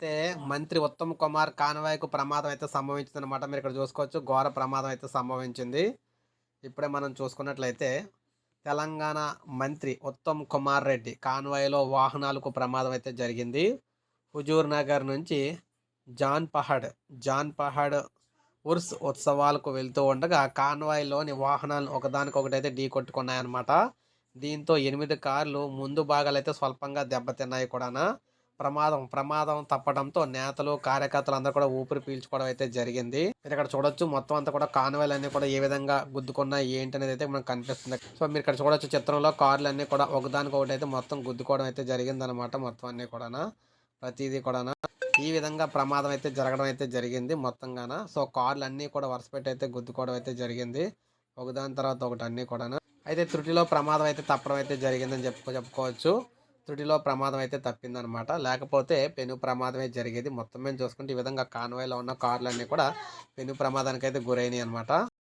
అయితే మంత్రి ఉత్తమ్ కుమార్ కాన్వాయ్కు ప్రమాదం అయితే సంభవించింది అనమాట మీరు ఇక్కడ చూసుకోవచ్చు. ఘోర ప్రమాదం అయితే సంభవించింది. ఇప్పుడే మనం చూసుకున్నట్లయితే తెలంగాణ మంత్రి ఉత్తమ్ కుమార్ రెడ్డి కాన్వాయ్లో వాహనాలకు ప్రమాదం అయితే జరిగింది. హుజూర్ నగర్ నుంచి జాన్ పహాడ్ జాన్ పహాడ్ ఉర్స్ ఉత్సవాలకు వెళ్తూ ఉండగా కాన్వాయ్లోని వాహనాలు ఒకదానికొకటి అయితే ఢీ కొట్టుకున్నాయన్నమాట. దీంతో ఎనిమిది కార్లు ముందు భాగాలు అయితే స్వల్పంగా దెబ్బతిన్నాయి కూడా ప్రమాదం ప్రమాదం తప్పడంతో నేతలు కార్యకర్తలు అందరూ కూడా ఊపిరి పీల్చుకోవడం అయితే జరిగింది. మీరు ఇక్కడ చూడొచ్చు మొత్తం అంతా కూడా కాన్వాయ్లు అన్ని కూడా ఏ విధంగా గుద్దుకున్నాయి ఏంటి అనేది అయితే మనకు కనిపిస్తుంది. సో మీరు ఇక్కడ చూడొచ్చు చిత్రంలో కార్లు అన్ని కూడా ఒకదానికి ఒకటి అయితే మొత్తం గుద్దుకోవడం అయితే జరిగింది అనమాట మొత్తం అన్ని కూడా ప్రతిదీ కూడా ఈ విధంగా ప్రమాదం అయితే జరగడం అయితే జరిగింది మొత్తంగాన. సో కార్లు అన్నీ కూడా వరుస పెట్టి అయితే గుద్దుకోవడం అయితే జరిగింది. ఒకదాని తర్వాత ఒకటి అన్నీ కూడా అయితే త్రుటిలో ప్రమాదం అయితే తప్పడం అయితే జరిగిందని చెప్పుకో చెప్పుకోవచ్చు. త్రుటిలో ప్రమాదం అయితే తప్పిందనమాట. లేకపోతే పెను ప్రమాదమే జరిగేది. మొత్తం మేము చూసుకుంటే ఈ విధంగా కాన్వాయ్లో ఉన్న కార్లన్నీ కూడా పెను ప్రమాదానికి అయితే గురైనాయి అనమాట